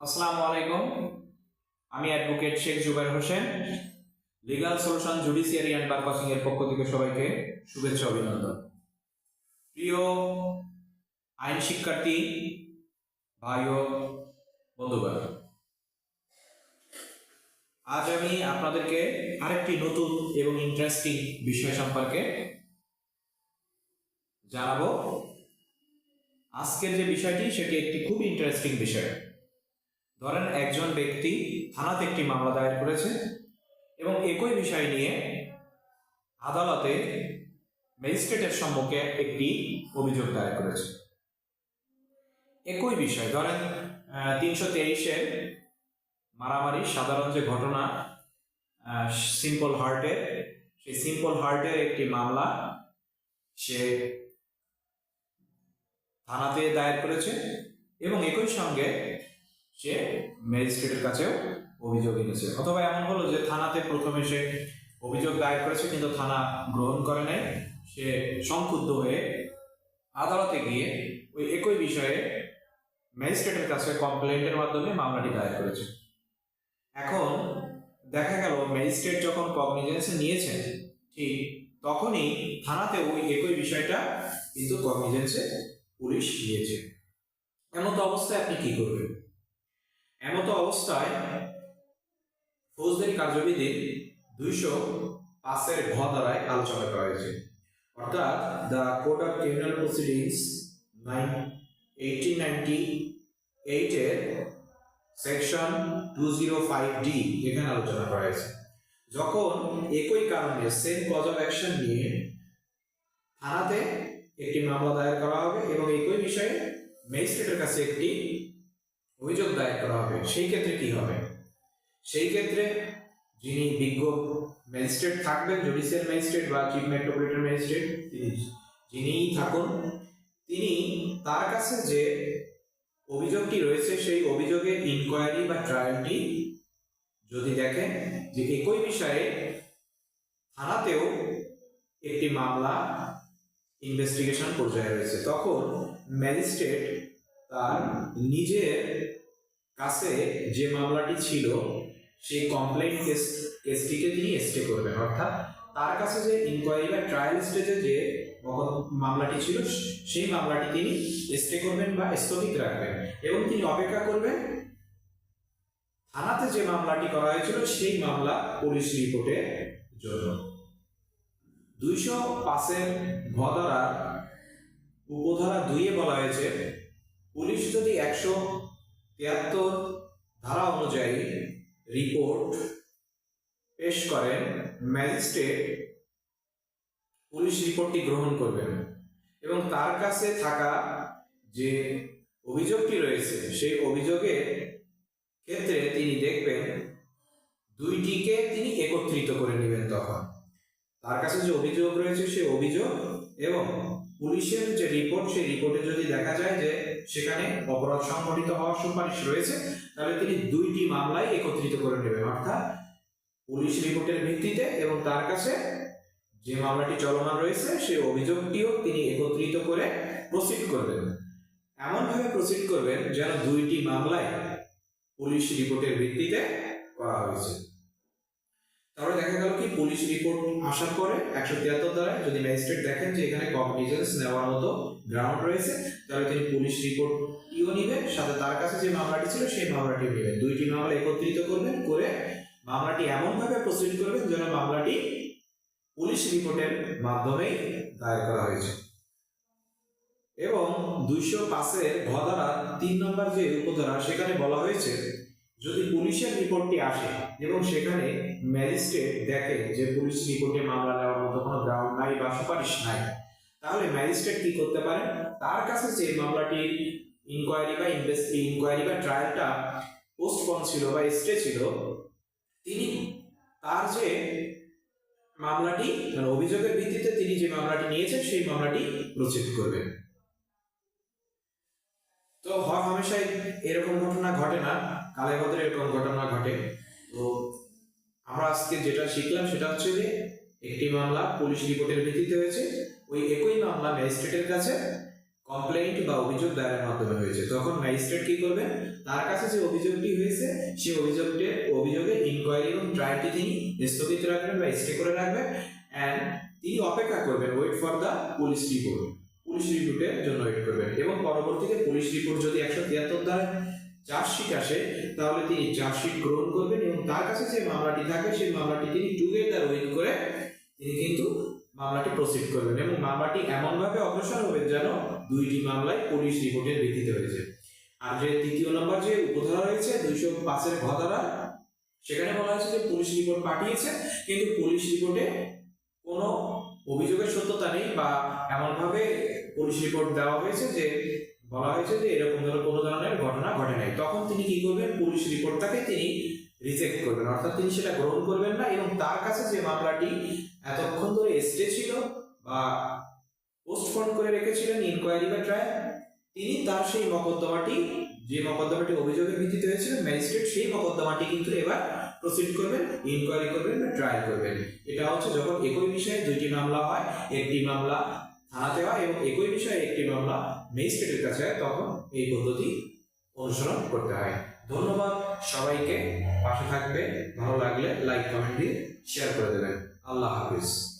আসসালামু আলাইকুম। আমি advocate Sheikh Jubair Hossain legal solution judiciary and coaching এর পক্ষ থেকে সবাইকে শুভেচ্ছা অভিনন্দন। প্রিয় আইন শিক্ষার্থী, ভাই ও বন্ধুগণ, আজ আমি আপনাদেরকে আরেকটি নতুন এবং ইন্টারেস্টিং বিষয় সম্পর্কে জানাব। আজকের যে বিষয়টি, সেটি একটি খুব ইন্টারেস্টিং বিষয়। ধরেন একজন ব্যক্তি থানাতে একটি মামলা দায়ের করেছে এবং একই বিষয় নিয়ে আদালতে ম্যাজিস্ট্রেটের সম্মুখে একটি অভিযোগ দায়ের করেছে। একই বিষয়, ধরেন তিনশো তেইশের মারামারি, সাধারণ যে ঘটনা সিম্পল হার্টের সেই সিম্পল হার্টের একটি মামলা সে থানাতে দায়ের করেছে এবং একই সঙ্গে সে ম্যাজিস্ট্রেটের কাছেও অভিযোগ এনেছে। অথবা এমন হলো যে থানাতে প্রথমে সে অভিযোগ দায়ের করেছে, কিন্তু থানা গ্রহণ করে নাই। সে সংক্ষুব্ধ হয়ে আদালতে গিয়ে ওই একই বিষয়ে ম্যাজিস্ট্রেটের কাছে কমপ্লেন্টের মাধ্যমে মামলাটি দায়ের করেছে। এখন দেখা গেল, ম্যাজিস্ট্রেট যখন কগনিজেন্সে নিয়েছেন, ঠিক তখনই থানাতে ওই একই বিষয়টা কিন্তু কগনিজেন্সে পুলিশ নিয়েছে এমতো অবস্থায় আপনি কি করবেন? এমতো অবস্থায় ফৌজদারি কার্যবিধি দুইশো পাঁচের ঘ দ্বারায় আলোচনা করা হয়েছে। অর্থাৎ the code of criminal proceedings nine eighteen ninety এইটের section two zero five D এখানে আলোচনা করা হয়েছে। যখন একই কারণে সেম কজ অফ অ্যাকশন নিয়ে থানাতে একটি মামলা দায়ের করা হবে এবং একই বিষয়ে ম্যাজিস্ট্রেটের কাছে একটি অভিযোগ দায়ের করা হবে, সেই ক্ষেত্রে কি হবে? সেই ক্ষেত্রে যিনি বিজ্ঞ ম্যাজিস্ট্রেট থাকবেন জুডিশিয়াল ম্যাজিস্ট্রেট বা চিফ মেট্রোপলিটন ম্যাজিস্ট্রেট তিনি যিনিই থাকুন, তিনি তার কাছে যে অভিযোগটি রয়েছে, সেই অভিযোগের ইনকোয়ারি বা ট্রায়ালটি যদি দেখেন যে একই বিষয়ে থানাতেও একটি মামলা ইনভেস্টিগেশন পর্যায়ে রয়েছে, তখন ম্যাজিস্ট্রেট তার নিজের কাছে যে মামলাটি ছিল, সেই কমপ্লেন কেস কেসটিকে তিনি স্টে করবেন। অর্থাৎ তার কাছে যে ইনকোয়ারি বা ট্রায়াল স্টেজে যে মামলাটি ছিল, সেই মামলাটি তিনি স্টে করবেন বা স্থগিত রাখবেন। এবং তিনি অপেক্ষা করবেন, থানাতে যে মামলাটি করা হয়েছিল, সেই মামলা পুলিশ রিপোর্টের জন্য দুইশো পাঁচের ভদরা উপধারা দুইয়ে বলা হয়েছে পুলিশ যদি একশো তিয়াত্তর ধারা অনুযায়ী রিপোর্ট পেশ করেন ম্যাজিস্ট্রেট পুলিশ রিপোর্টটি গ্রহণ করবেন। এবং তার কাছে থাকা যে অভিযোগটি রয়েছে, সেই অভিযোগের ক্ষেত্রে তিনি দেখবেন দুইটিকে তিনি একত্রিত করে নেবেন তখন। তার কাছে যে অভিযোগ রয়েছে, সেই অভিযোগ এবং পুলিশের যে রিপোর্ট সেই রিপোর্টে যদি দেখা যায় যে সেখানে অপরাধ সংঘটিত হওয়ার সুপারিশ রয়েছে, তাহলে তিনি দুইটি মামলায় একত্রিত করে নেবেন। অর্থাৎ পুলিশ রিপোর্টের ভিত্তিতে এবং তার কাছে যে মামলাটি চলমান রয়েছে, সেই অভিযোগটিও তিনি একত্রিত করে প্রসিড করবেন। এমনভাবে প্রসিড করবেন যেন দুইটি মামলায় পুলিশ রিপোর্টের ভিত্তিতে করা হয়েছে। তাহলে দেখা গেল কি পুলিশ রিপোর্ট আসার পরে একশো তিয়াত্তর দ্বারা যদি ম্যাজিস্ট্রেট দেখেন যে এখানে কগনিজেন্স নেওয়ার মতো গ্রাউন্ড রয়েছে, তাহলে তিনি পুলিশ রিপোর্ট রিপোর্টটিও নিবেন সাথে তার কাছে যে মামলাটি ছিল সেই মামলাটিও নেবেন দুইটি মামলা একত্রিত করবেন করে মামলাটি এমনভাবে প্রসিড করবেন যেন মামলাটি পুলিশ রিপোর্টের মাধ্যমেই দায়ের করা হয়েছে। এবং দুইশো পাঁচের ঘধারা তিন নম্বর যে উপধারা, সেখানে বলা হয়েছে, যদি পুলিশের রিপোর্টটি আসে এবং সেখানে ম্যাজিস্ট্রেট দেখে যে পুলিশ রিপোর্টে মামলা নেওয়ার মতো কোনো গ্রাউন্ড নাই বা সুপারিশ নাই, তাহলে ম্যাজিস্ট্রেট কি করতে পারে? তার কাছে যে মামলাটি ইনকোয়ারি বা ইনকোয়ারি বা ট্রায়ালটা পোস্টপন ছিল বা স্টে ছিল, তিনি তার যে মামলাটি মানে অভিযোগের ভিত্তিতে তিনি যে মামলাটি নিয়েছেন, সেই মামলাটি প্রসিড করবেন। তো হর হামেশাই এরকম ঘটনা ঘটে না কালে বদলে এরকম ঘটনা ঘটে। আজকে যেটা শিখলাম সেটা হচ্ছে যে একটি মামলা পুলিশ রিপোর্টের ভিত্তিতে হয়েছে। ওই একই মামলা ম্যাজিস্ট্রেটের কাছে কমপ্লেইন্ট বা অভিযোগ দায়েরের মাধ্যমে হয়েছে। তখন ম্যাজিস্ট্রেট কি করবেন তার কাছে যে অভিযোগটি হয়েছে, সেই অভিযোগটির অভিযোগে ইনকোয়ারি এবং ট্রায়ালটি তিনি স্থগিত রাখবেন বা স্টে করে রাখবেন অ্যান্ড তিনি অপেক্ষা করবেন wait for the police report police রিপোর্টের জন্য ওয়েট করবেন এবং পরবর্তীতে পুলিশ রিপোর্ট যদি একশো তিয়াত্তর ধারায় চার্জশিট আসে, তাহলে তিনি চার্জশিট গ্রহণ করবেন এবং তার কাছে যে মামলাটি থাকে সেই মামলাটি তিনি টুগেদার উইথ করে তিনি কিন্তু মামলাটি প্রসিড করবেন এবং মামলাটি এমনভাবে অগ্রসর হবে যেন দুইটি মামলায় পুলিশ রিপোর্টের ভিত্তিতে হয়েছে। আর যে তৃতীয় নম্বর যে উপধারা রয়েছে, দুইশো পাঁচের ঘধারা, সেখানে বলা হয়েছে যে পুলিশ রিপোর্ট পাঠিয়েছে, কিন্তু পুলিশ রিপোর্টে কোনো অভিযোগের সত্যতা নেই বা এমনভাবে পুলিশ রিপোর্ট দেওয়া হয়েছে যে বলা হয়েছে যে এরকম ধরো কোনো ধরনের ঘটনা ঘটে নাই। তখন তিনি কি করবেন? পুলিশ রিপোর্টটাকে তিনি রিজেক্ট করবেন। অর্থাৎ তিনি সেটা গ্রহণ করবেন না এবং তার কাছে যে মামলাটি এতক্ষণ ধরে স্টে ছিল বা পোস্টপোন করে রেখেছিলেন ইনকোয়ারি বা ট্রায়াল তিনি তার সেই মকদ্দমাটি, যে মকদ্দমাটি অভিযোগের ভিত্তিতে হয়েছিল ম্যাজিস্ট্রেট সেই মকদ্দমাটি কিন্তু এবার প্রসিড করবেন ইনকোয়ারি করবেন বা ট্রায়াল করবেন। এটা হচ্ছে যখন একই বিষয়ে দুইটি মামলা হয়, একটি মামলা থানাতে হয় এবং একই বিষয়ে একটি মামলা ম্যাজিস্ট্রেটের কাছে হয়, তখন এই পদ্ধতি অনুসরণ করতে হয়। ধন্যবাদ সবাইকে। পাশে থাকবে। ভালো লাগলে লাইক কমেন্ট দিয়ে শেয়ার করে দেবেন। আল্লাহ হাফিজ।